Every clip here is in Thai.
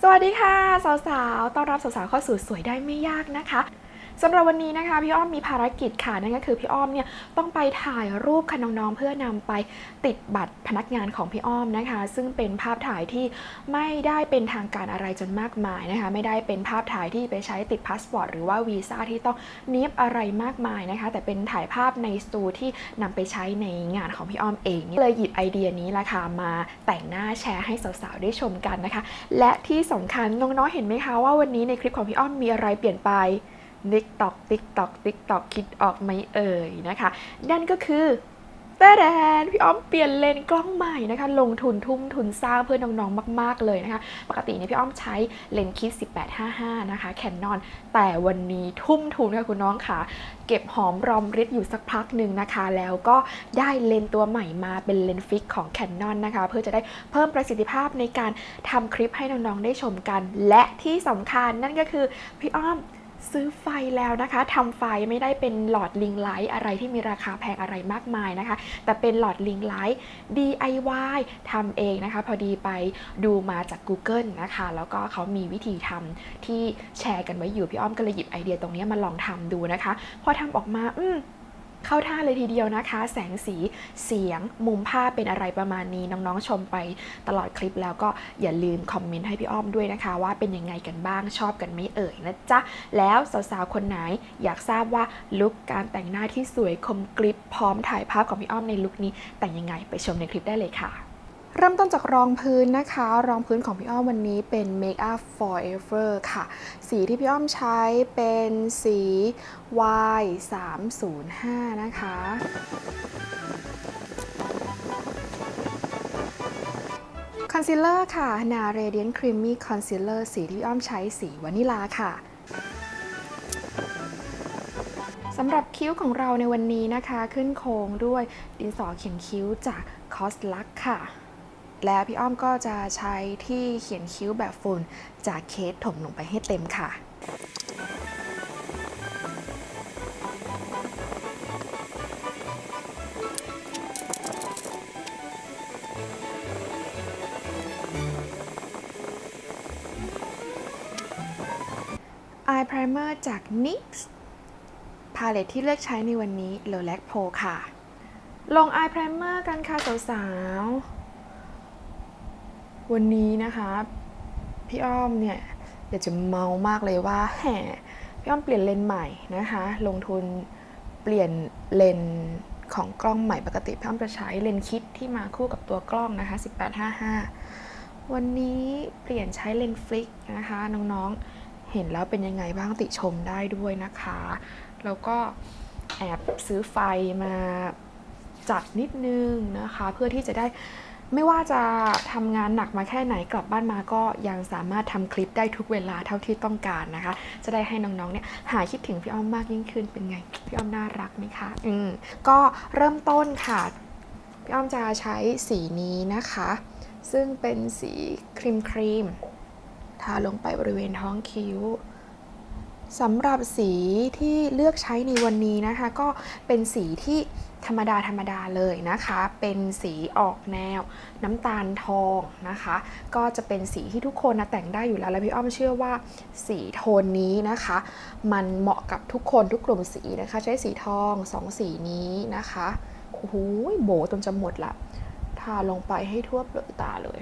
สวัสดีค่ะ สาวๆ ต้อนรับสาวๆ เข้าสู่สวยได้ไม่ยากนะคะ สำหรับวันนี้นะคะพี่อ้อมมีภารกิจค่ะนั่นก็คือพี่อ้อมเนี่ยต้องไปถ่ายรูปค่ะน้องๆเพื่อนำไปติดบัตรพนักงานของพี่อ้อมนะคะ ซึ่งเป็นภาพถ่ายที่ไม่ได้เป็นทางการอะไรจนมากมายนะคะ ไม่ได้เป็นภาพถ่ายที่ไปใช้ติดพาสปอร์ตหรือว่าวีซ่าที่ต้องเนียบอะไรมากมายนะคะ แต่เป็นถ่ายภาพในสตูที่นำไปใช้ในงานของพี่อ้อมเองเลยหยิบไอเดียนี้ละค่ะมาแต่งหน้าแชร์ให้สาวๆได้ชมกันนะคะ และที่สำคัญน้องๆเห็นไหมคะว่าวันนี้ในคลิปของพี่อ้อมมีอะไรเปลี่ยนไป ติ๊กตอกติ๊กตอกติ๊กตอกคิดออกไหมเอ่ยนะคะ นั่นก็คือแต่แดนพี่อ้อมเปลี่ยนเลนกล้องใหม่นะคะ ลงทุนทุ่มทุนสร้างเพื่อน้องๆมาก ๆเลยนะคะ ปกติเนี่ยพี่อ้อมใช้เลนส์คิด 1855 นะคะแคนนอนแต่วันนี้ทุ่มทุนค่ะคุณน้องค่ะ เก็บหอมรอมริดอยู่สักพักหนึ่งนะคะ แล้วก็ได้เลนตัวใหม่มาเป็นเลนฟิกของ Canon นะคะ เพื่อจะได้เพิ่มประสิทธิภาพในการทำคลิปให้น้องๆได้ชมกัน และที่สำคัญนั่นก็คือพี่อ้อม ซื้อไฟแล้วนะคะทำไฟไม่ได้เป็นหลอดลิงไลท์อะไรที่มีราคาแพงอะไรมากมายนะคะ แต่เป็นหลอดลิงไลท์ DIY ทำเองนะคะ พอดีไปดูมาจาก Google นะคะ แล้วก็เขามีวิธีทำที่แชร์กันไว้อยู่ พี่อ้อมก็เลยหยิบไอเดียตรงนี้มาลองทำดูนะคะ พอทำออกมา อืม เข้าท่าเลยทีเดียวนะคะ แสงสีเสียงมุมภาพเป็นอะไรประมาณนี้น้องๆชมไปตลอดคลิปแล้วก็อย่าลืมคอมเมนต์ให้พี่อ้อมด้วยนะคะ ว่าเป็นยังไงกันบ้างชอบกันไม่เอ่ยนะจ๊ะ แล้วสาวๆคนไหนอยากทราบว่าลุคการแต่งหน้าที่สวยคมกริบพร้อมถ่ายภาพของพี่อ้อมในลุคนี้แต่งยังไงไปชมในคลิปได้เลยค่ะ เริ่มต้นจากรองพื้นนะคะ รองพื้นของพี่อ้อมวันนี้เป็น Make Up Forever ค่ะ สีที่พี่อ้อมใช้เป็นสี Y 3 0 5นะคะคอนซีลเลอร์ค่ะ นา Radiant Creamy Concealer สีที่พี่อ้อมใช้สีวานิลาค่ะสำหรับคิ้วของเราในวันนี้นะคะ ขึ้นโค้งด้วยดินสอเขียนคิ้วจาก c o s l u x ค่ะ และพี่อ้อมก็จะใช้ที่เขียนคิ้วแบบฝุ่นจากเคสถมลงไปให้เต็มค่ะ Eye Primer จาก NYX พาเลตที่เลือกใช้ในวันนี้ l o l a c Pro ค่ะ ลง Eye Primer กันค่ะสาวๆ วันนี้นะคะพี่อ้อมเนี่ยอยากจะเมามากเลยว่าแหมพี่อ้อมเปลี่ยนเลนใหม่นะคะ ลงทุนเปลี่ยนเลนของกล้องใหม่ปกติพี่อ้อมจะใช้เลนคิดที่มาคู่กับตัวกล้องนะคะ 1855 วันนี้เปลี่ยนใช้เลนฟลิกนะคะ น้องๆเห็นแล้วเป็นยังไงบ้างติชมได้ด้วยนะคะ แล้วก็แอบซื้อไฟมาจัดนิดนึงนะคะ เพื่อที่จะได้ ไม่ว่าจะทำงานหนักมาแค่ไหนกลับบ้านมาก็ยังสามารถทำคลิปได้ทุกเวลาเท่าที่ต้องการนะคะ จะได้ให้น้องๆเนี่ยหายคิดถึงพี่อ้อมมากยิ่งขึ้นเป็นไง พี่อ้อมน่ารักไหมคะ อืมก็เริ่มต้นค่ะ พี่อ้อมจะใช้สีนี้นะคะ ซึ่งเป็นสีครีมครีมทาลงไปบริเวณท้องคิ้วสำหรับสีที่เลือกใช้ในวันนี้นะคะ ก็เป็นสีที่ ธรรมดาธรรมดาเลยนะคะ เป็นสีออกแนวน้ำตาลทองนะคะ ก็จะเป็นสีที่ทุกคนนะแต่งได้อยู่แล้ว และพี่อ้อมเชื่อว่าสีโทนนี้นะคะ มันเหมาะกับทุกคนทุกกลุ่มสีนะคะ ใช้สีทองสองสีนี้นะคะโอ้โหโบจนจะหมดละทาลงไปให้ทั่วเปลือกตาเลย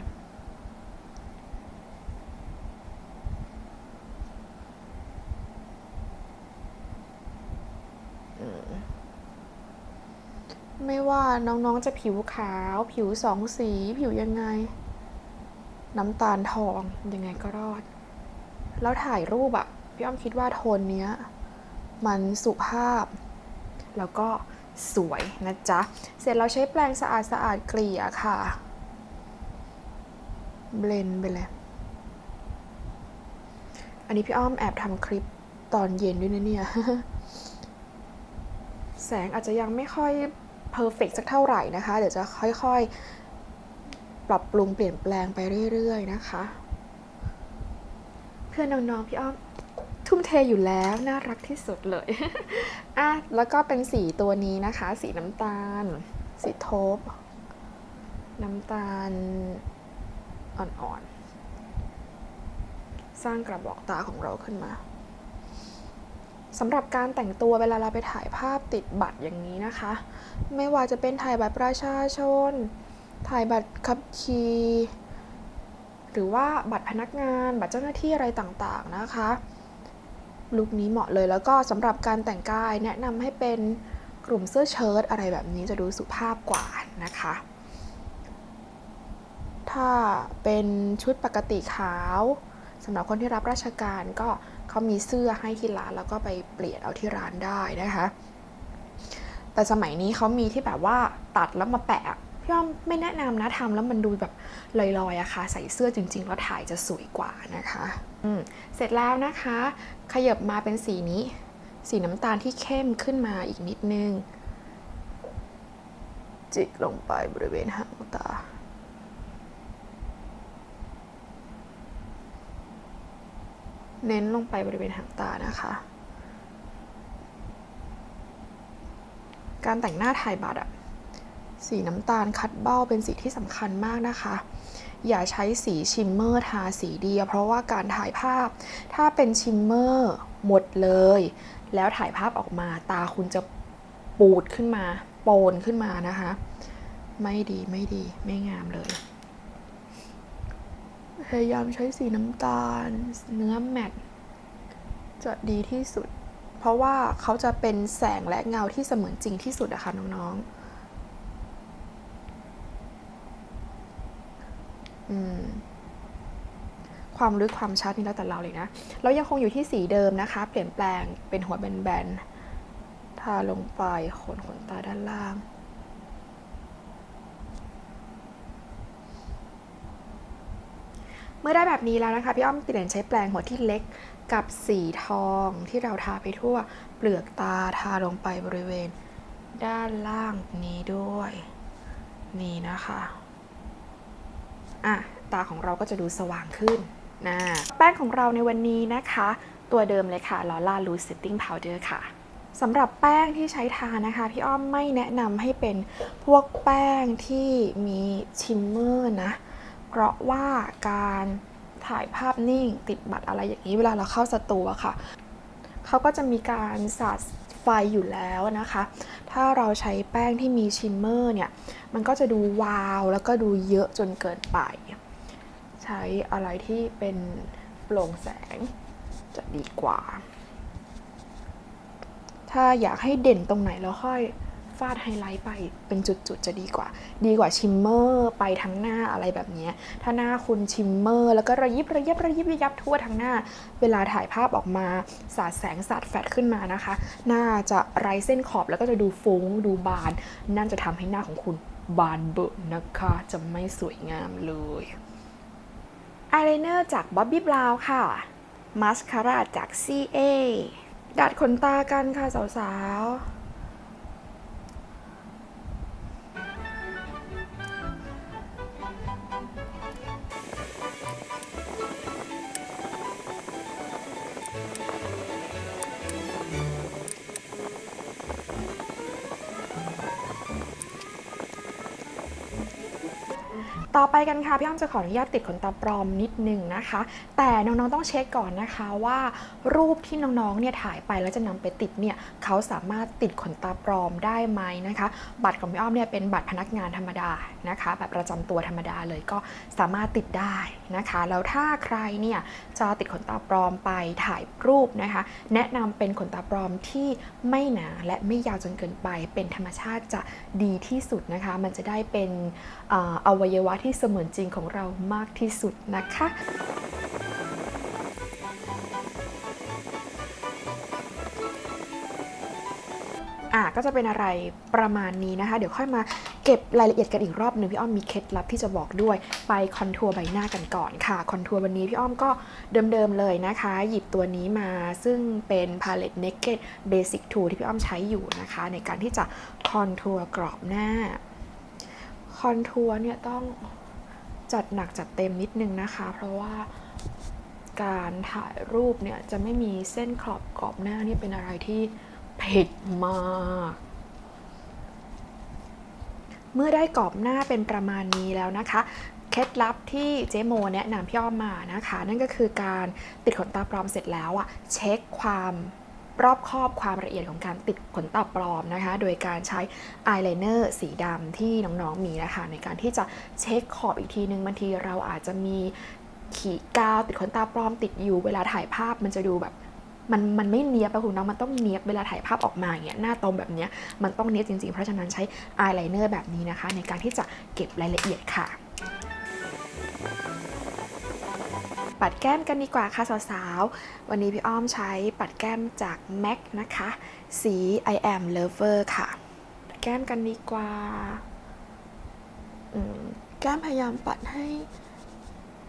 ไม่ว่าน้องๆจะผิวขาว ผิวสองสี ผิวยังไง น้ำตาลทองยังไงก็รอด แล้วถ่ายรูปอะพี่อ้อมคิดว่าโทนเนี้ย มันสุภาพ แล้วก็สวยนะจ๊ะ เสร็จเราใช้แปรงสะอาดสะอาดเกลี่ยค่ะ เบลนไปเลย อันนี้พี่อ้อมแอบทำคลิปตอนเย็นด้วยนะเนี่ย แสงอาจจะยังไม่ค่อย เพอร์เฟกสักเท่าไหร่นะคะ เดี๋ยวจะค่อยๆ ปรับปรุงเปลี่ยนแปลงไปเรื่อยๆนะคะ เพื่อนน้องๆพี่อ้อมทุ่มเทอยู่แล้วน่ารักที่สุดเลยอะแล้วก็เป็นสีตัวนี้นะคะ สีน้ำตาล สีโทบน้ำตาลอ่อนๆ สร้างกระบอกตาของเราขึ้นมา สำหรับการแต่งตัวเวลาเราไปถ่ายภาพติดบัตรอย่างนี้นะคะ ไม่ว่าจะเป็นถ่ายบัตรประชาชน ถ่ายบัตรขับขี่หรือว่าบัตรพนักงาน บัตรเจ้าหน้าที่อะไรต่างๆนะคะ ลุคนี้เหมาะเลยแล้วก็สำหรับการแต่งกายแนะนำให้เป็นกลุ่มเสื้อเชิ้ตอะไรแบบนี้จะดูสุภาพกว่านะคะ ถ้าเป็นชุดปกติขาวสำหรับคนที่รับราชการก็ เขามีเสื้อให้ที่ร้านแล้วก็ไปเปลี่ยนเอาที่ร้านได้นะคะ แต่สมัยนี้เขามีที่แบบว่าตัดแล้วมาแปะพี่อ้อมไม่แนะนำนะทำแล้วมันดูแบบลอยๆอะค่ะใส่เสื้อจริง ๆ แล้วถ่ายจะสวยกว่านะคะอืมเสร็จแล้วนะคะ ขยับมาเป็นสีนี้ สีน้ำตาลที่เข้มขึ้นมาอีกนิดนึง จิกลงไปบริเวณหางตา เน้นลงไปบริเวณหางตานะคะ การแต่งหน้าถ่ายบัตรอะสีน้ำตาลคัดเบ้าเป็นสีที่สำคัญมากนะคะ อย่าใช้สีชิมเมอร์ทาสีเดียว เพราะว่าการถ่ายภาพ ถ้าเป็นชิมเมอร์หมดเลย แล้วถ่ายภาพออกมาตาคุณจะปูดขึ้นมา โปนขึ้นมานะคะ ไม่ดีไม่ดีไม่งามเลย พยายามใช้สีน้ำตาล เนื้อแมตต์จะดีที่สุด เพราะว่าเขาจะเป็นแสงและเงาที่เสมือนจริงที่สุดอะค่ะน้องๆอืมความลึกความชัดนี่แล้วแต่เราเลยนะ เรายังคงอยู่ที่สีเดิมนะคะ เปลี่ยนแปลงเป็นหัวแบนๆ ทาลงไปขนขนตาด้านล่าง เมื่อได้แบบนี้แล้วนะคะ พี่อ้อมเปลี่ยนใช้แปรงหัวที่เล็กกับสีทองที่เราทาไปทั่วเปลือกตาทาลงไปบริเวณ ด้านล่างนี้ด้วย นี่นะคะอะตาของเราก็จะดูสว่างขึ้นนะแป้งของเราในวันนี้นะคะ ตัวเดิมเลยค่ะลอล่าลูส setting powder ค่ะสำหรับแป้งที่ใช้ทานะคะ พี่อ้อมไม่แนะนำให้เป็นพวกแป้งที่มีชิมเมอร์นะ เพราะว่าการถ่ายภาพนิ่งติดบัตรอะไรอย่างนี้เวลาเราเข้าสตูอะค่ะเขาก็จะมีการสาดไฟอยู่แล้วนะคะ ถ้าเราใช้แป้งที่มีชิมเมอร์เนี่ย มันก็จะดูวาวแล้วก็ดูเยอะจนเกินไป ใช้อะไรที่เป็นโปร่งแสงจะดีกว่า ถ้าอยากให้เด่นตรงไหนแล้วค่อย ฟาดไฮไลท์ไปเป็นจุดๆจะดีกว่า ดีกว่าชิมเมอร์ไปทั้งหน้าอะไรแบบนี้ ถ้าหน้าคุณชิมเมอร์ แล้วก็ระยิบระยับระยิบระยับทั่วทั้งหน้า เวลาถ่ายภาพออกมาสาดแสงสาดแฟลชขึ้นมานะคะ หน้าจะไร้เส้นขอบแล้วก็จะดูฟุ้งดูบาน นั่นจะทำให้หน้าของคุณบานเบิร์นะคะ จะไม่สวยงามเลยอายไลเนอร์จาก Bobbi Brown ค่ะมาสคาร่าจาก CA ดัดขนตากันค่ะสาวๆ ต่อไปกันค่ะพี่อ้อมจะขออนุญาตติดขนตาปลอมนิดนึงนะคะ แต่น้องๆต้องเช็คก่อนนะคะว่า รูปที่น้องๆเนี่ยถ่ายไปแล้วจะนำไปติดเนี่ยเขาสามารถติดขนตาปลอมได้ไหมนะคะ บัตรของพี่อ้อมเนี่ยเป็นบัตรพนักงานธรรมดานะคะแบบประจำตัวธรรมดาเลยก็สามารถติดได้นะคะแล้วถ้าใครเนี่ยจะติดขนตาปลอมไปถ่ายรูปนะคะ แนะนำเป็นขนตาปลอมที่ไม่หนาและไม่ยาวจนเกินไป เป็นธรรมชาติจะดีที่สุดนะคะ มันจะได้เป็นออวัยวะที่เสมือนจริงของเรามากที่สุดนะคะอะก็จะเป็นอะไรประมาณนี้นะคะ เดี๋ยวค่อยมาเก็บรายละเอียดกันอีกรอบหนึ่งพี่อ้อมมีเคล็ดลับที่จะบอกด้วยไปคอนทัวร์ใบหน้ากันก่อนค่ะ คอนทัวร์วันนี้พี่อ้อมก็เดิมๆเลยนะคะ หยิบตัวนี้มาซึ่งเป็น Palette Naked Basic 2 ที่พี่อ้อมใช้อยู่นะคะ ในการที่จะคอนทัวร์กรอบหน้า คอนทัวร์เนี่ยต้องจัดหนักจัดเต็มนิดนึงนะคะ เพราะว่าการถ่ายรูปเนี่ยจะไม่มีเส้นขอบกรอบหน้านี่เป็นอะไรที่เผ็ดมากเมื่อได้กรอบหน้าเป็นประมาณนี้แล้วนะคะ เคล็ดลับที่เจโมแนะนำพี่อ้อมมานะคะ นั่นก็คือการติดขนตาปลอมเสร็จแล้วอะเช็คความ รอบคอบความละเอียดของการติดขนตาปลอมนะคะ โดยการใช้อายไลเนอร์สีดำที่น้องๆมีนะคะ ในการที่จะเช็คขอบอีกทีนึงบางทีเราอาจจะมีขีดกาวติดขนตาปลอมติดอยู่เวลาถ่ายภาพมันจะดูแบบมันมันไม่เนียบอะคุณน้องมันต้องเนียบเวลาถ่ายภาพออกมาอย่างเงี้ยหน้าตรงแบบเนี้ยมันต้องเนียบจริงๆ เพราะฉะนั้นใช้อายไลเนอร์แบบนี้นะคะ ในการที่จะเก็บรายละเอียดค่ะ ปัดแก้มกันดีกว่าค่ะสาวๆ วันนี้พี่อ้อมใช้ปัดแก้มจาก MAC นะคะ สี I am lover ค่ะ แก้มกันดีกว่า แก้มพยายามปัดให้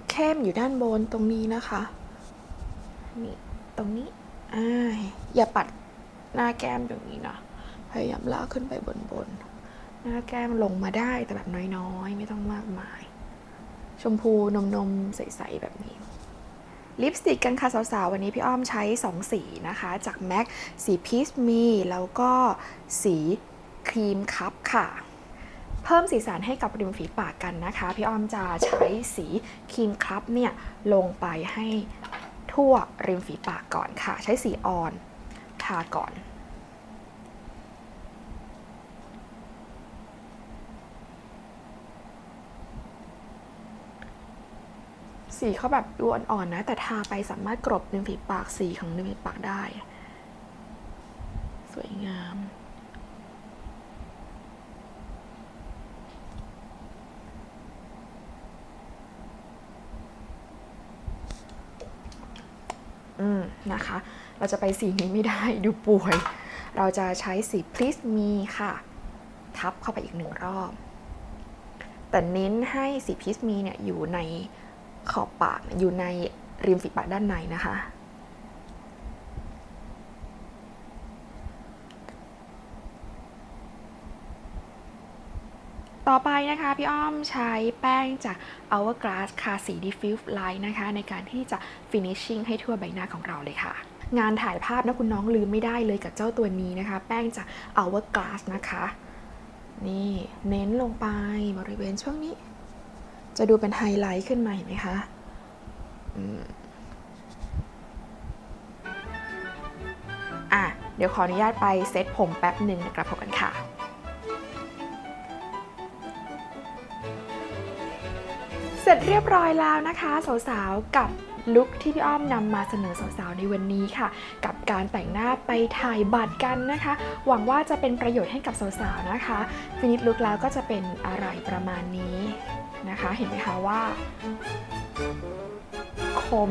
เข้มอยู่ด้านบนตรงนี้นะคะ นี่ตรงนี้อ่าอย่าปัดหน้าแก้มตรงนี้นะพยายามลากขึ้นไปบนบนหน้าแก้มลงมาได้แต่แบบน้อยๆ ไม่ต้องมากมาย ชมพูนมนมๆใสๆแบบนี้ ลิปสติกกันค่ะสาวๆ วันนี้พี่อ้อมใช้ 2 สีนะคะ จาก MAC สีพีชมีแล้วก็สีครีมคัพค่ะ เพิ่มสีสันให้กับริมฝีปากกันนะคะ พี่อ้อมจะใช้สีครีมคัพเนี่ยลงไปให้ทั่วริมฝีปากก่อนค่ะ ใช้สีอ่อนทาก่อน สีเขาแบบดูอ่อนๆนะ แต่ทาไปสามารถกรบริมฝีปากสีของริมฝีปากได้ สวยงามอืมนะคะ เราจะไปสีนี้ไม่ได้ดูป่วย เราจะใช้สี please me ค่ะ ทับเข้าไปอีกหนึ่งรอบ แต่เน้นให้สี please me เนี่ยอยู่ใน ปากอยู่ในริมฝีปากด้านในนะคะ ต่อไปนะคะพี่อ้อมใช้แป้งจาก Hourglass ค่ะสี Diffuse Light นะคะ ในการที่จะ finishing ให้ทั่วใบหน้าของเราเลยค่ะงานถ่ายภาพนะคุณน้องลืมไม่ได้เลยกับเจ้าตัวนี้นะคะ แป้งจาก Hourglass นะคะ นี่เน้นลงไปบริเวณช่วงนี้ จะดูเป็นไฮไลท์ขึ้นมาเห็นไหมคะ อะ เดี๋ยวขออนุญาตไปเซตผมแป๊บหนึ่งกลับพบกันค่ะ เสร็จเรียบร้อยแล้วนะคะสาวๆกับลุคที่พี่อ้อมนำมาเสนอสาวๆในวันนี้ค่ะ กับการแต่งหน้าไปถ่ายบัตรกันนะคะ หวังว่าจะเป็นประโยชน์ให้กับสาวๆนะคะฟินิชลุคแล้วก็จะเป็นอะไรประมาณนี้นะคะ เห็นไหมคะว่า คม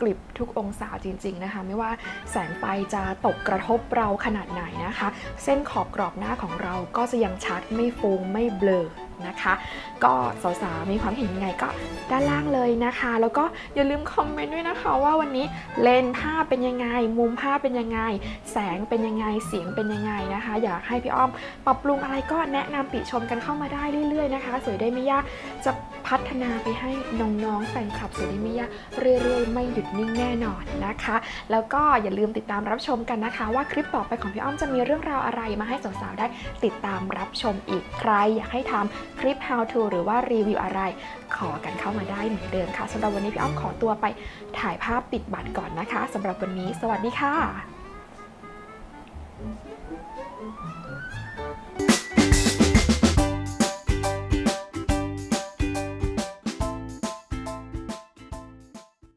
กริบทุกองศาจริง ๆนะคะ ไม่ว่าแสงไฟจะตกกระทบเราขนาดไหนนะคะ เส้นขอบกรอบหน้าของเราก็จะยังชัดไม่ฟูงไม่เบลอนะคะ ก็สาวๆมีความเห็นยังไงก็ด้านล่างเลยนะคะ แล้วก็อย่าลืมคอมเมนต์ด้วยนะคะว่าวันนี้เลนภาพเป็นยังไง มุมภาพเป็นยังไง แสงเป็นยังไงเสียงเป็นยังไงนะคะ อยากให้พี่อ้อม ปรับปรุงอะไรก็แนะนำติชมกันเข้ามาได้เรื่อย ๆ นะคะ สวยได้ไม่ยากจะ พัฒนาไปให้น้องๆแฟนคลับสวยได้ไม่ยเรื่อย ๆ ไม่หยุดนิ่งแน่นอนนะคะ แล้วก็อย่าลืมติดตามรับชมกันนะคะ ว่าคลิปต่อไปของพี่อ้อมจะมีเรื่องราวอะไรมาให้สาวๆได้ติดตามรับชมอีกใคร อยากให้ทำคลิป how to หรือว่ารีวิวอะไร ขอกันเข้ามาได้เหมือนเดิมค่ะสำหรับวันนี้พี่อ้อมขอตัวไปถ่ายภาพปิดบัตรก่อนนะคะสำหรับวันนี้ สวัสดีค่ะ